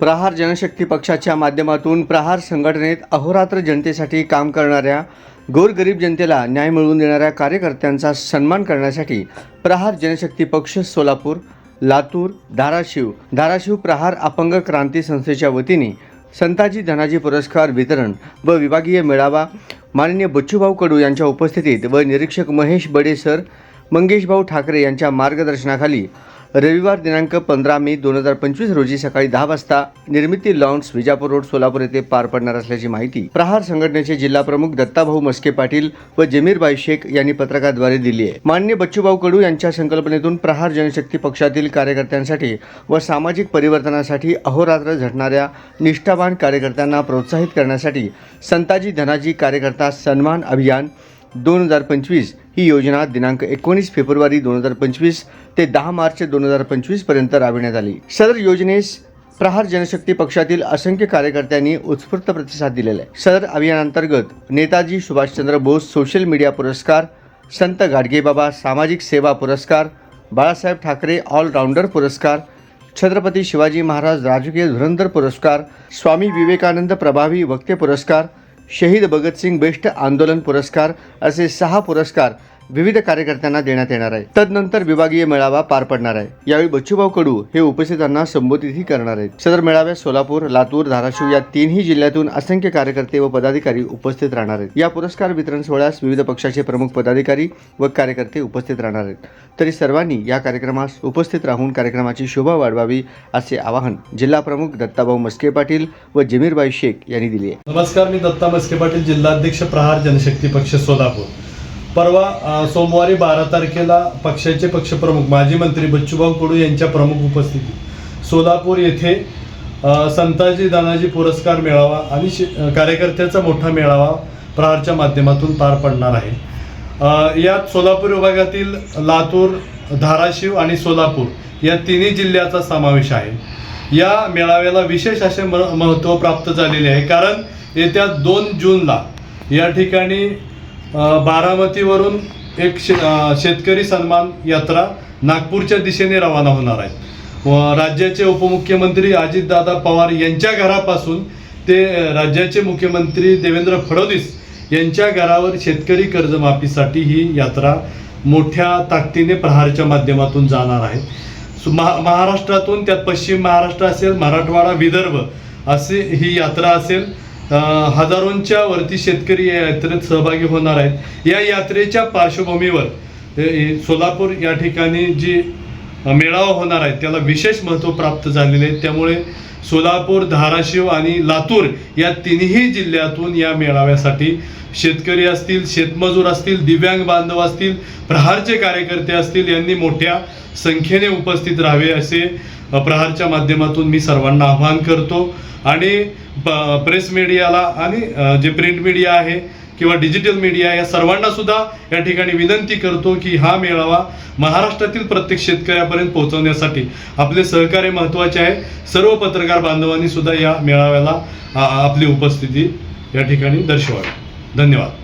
प्रहार जनशक्ती पक्षाच्या माध्यमातून प्रहार संघटनेत अहोरात्र जनतेसाठी काम करणाऱ्या गोरगरीब जनतेला न्याय मिळवून देणाऱ्या कार्यकर्त्यांचा सन्मान करण्यासाठी प्रहार जनशक्ती पक्ष सोलापूर लातूर धाराशिव धाराशिव प्रहार अपंग क्रांती संस्थेच्या वतीने संताजी धनाजी पुरस्कार वितरण व विभागीय मेळावा माननीय बच्चूभाऊ कडू यांच्या उपस्थितीत व निरीक्षक महेश बडे सर मंगेशभाऊ ठाकरे यांच्या मार्गदर्शनाखाली रविवार दिनांक पंधरा मे दोन हजार पंचवीस रोजी सकाळी दहा वाजता निर्मिती लॉन्स विजापूर रोड सोलापूर येथे पार पडणार असल्याची माहिती प्रहार संघटनेचे जिल्हा प्रमुख दत्ताभाऊ मस्के पाटील व जमीरबाई शेख यांनी पत्रकाद्वारे दिली आहे. मान्य बच्चूभाऊ कडू यांच्या संकल्पनेतून प्रहार जनशक्ती पक्षातील कार्यकर्त्यांसाठी व सामाजिक परिवर्तनासाठी अहोरात्र झटणाऱ्या निष्ठावान कार्यकर्त्यांना प्रोत्साहित करण्यासाठी संताजी धनाजी कार्यकर्ता सन्मान अभियान दोन हजार पंचवीस ही योजना दिनांक एकोणीस फेब्रुवारी दोन हजार पंचवीस ते दहा मार्च दोन हजार पंचवीसपर्यंत राबविण्यात आली. सदर योजनेस प्रहार जनशक्ती पक्षातील असंख्य कार्यकर्त्यांनी उत्स्फूर्त प्रतिसाद दिलेला आहे. सदर अभियानांतर्गत नेताजी सुभाषचंद्र बोस सोशल मीडिया पुरस्कार संत गाडगेबाबा सामाजिक सेवा पुरस्कार बाळासाहेब ठाकरे ऑलराऊंडर पुरस्कार छत्रपती शिवाजी महाराज राजकीय धुरंधर पुरस्कार स्वामी विवेकानंद प्रभावी वक्ते पुरस्कार शहीद भगतसिंग बेस्ट आंदोलन पुरस्कार असे सहा पुरस्कार विविध कार्यकर्त्यांना देण्यात येणार आहे. तदनंतर विभागीय मेळावा पार पडणार आहे. यावेळी बच्चूभाऊ कडू हे उपस्थितांना संबोधितही करणार आहेत. सदर मेळाव्यात सोलापूर लातूर धाराशिव या तीनही जिल्ह्यातून असंख्य कार्यकर्ते व पदाधिकारी उपस्थित राहणार आहेत. या पुरस्कार वितरण सोहळ्यास विविध पक्षाचे प्रमुख पदाधिकारी व कार्यकर्ते उपस्थित राहणार आहेत. तरी सर्वांनी या कार्यक्रमास उपस्थित राहून कार्यक्रमाची शोभा वाढवावी असे आवाहन जिल्हा प्रमुख दत्ताभाऊ मस्के पाटील व जमीरबाई शेख यांनी दिले आहे. नमस्कार मी दत्ता मस्के पाटील जिल्हाध्यक्ष प्रहार जनशक्ती पक्ष सोलापूर. परवा सोमवारी बारा तारखेला पक्षाचे पक्षप्रमुख माजी मंत्री बच्चूभाऊ कडू यांच्या प्रमुख उपस्थितीत सोलापूर येथे संताजी दानाजी पुरस्कार मेळावा आणि शि- कार्यकर्त्याचा मोठा मेळावा प्रहारच्या माध्यमातून पार पडणार आहे. यात सोलापूर विभागातील लातूर धाराशिव आणि सोलापूर या तिन्ही जिल्ह्याचा समावेश आहे. या मेळाव्याला विशेष असे म महत्त्व प्राप्त झालेले आहे. कारण येत्या दोन जूनला या ठिकाणी बारामतीवरून एक शे शेतकरी सन्मान यात्रा नागपूरच्या दिशेने रवाना होणार आहे. व राज्याचे उपमुख्यमंत्री अजितदादा पवार यांच्या घरापासून ते राज्याचे मुख्यमंत्री देवेंद्र फडणवीस यांच्या घरावर शेतकरी कर्जमाफीसाठी ही यात्रा मोठ्या ताकदीने प्रहारच्या माध्यमातून जाणार आहे. महा महाराष्ट्रातून त्यात पश्चिम महाराष्ट्र असेल मराठवाडा विदर्भ असे ही यात्रा असेल. हजारोंच्या वरती शेतकरी या यात्रेत सहभागी होणार आहेत. या यात्रेच्या पार्श्वभूमीवर सोलापूर या ठिकाणी जी मेळावा होणार आहे त्याला विशेष महत्त्व प्राप्त झालेले आहे. त्यामुळे सोलापूर धाराशिव आणि लातूर या तिन्ही जिल्ह्यातून या मेळाव्यासाठी शेतकरी असतील शेतमजूर असतील दिव्यांग बांधव असतील प्रहारचे कार्यकर्ते असतील यांनी मोठ्या संख्येने उपस्थित राहावे असे प्रहारच्या माध्यमातून मी सर्वांना आवाहन करतो. आणि प्रेस मीडियाला आणि जे प्रिंट मीडिया आहे किंवा डिजिटल मीडिया या सर्वांना सुद्धा या ठिकाणी विनंती करतो की हा मेळावा महाराष्ट्रातील प्रत्येक शेतकऱ्यापर्यंत पोहोचवण्यासाठी आपले सहकार्य महत्त्वाचे आहे. सर्व पत्रकार बांधवांनी सुद्धा या मेळाव्याला आपली उपस्थिती या ठिकाणी दर्शवावी. धन्यवाद.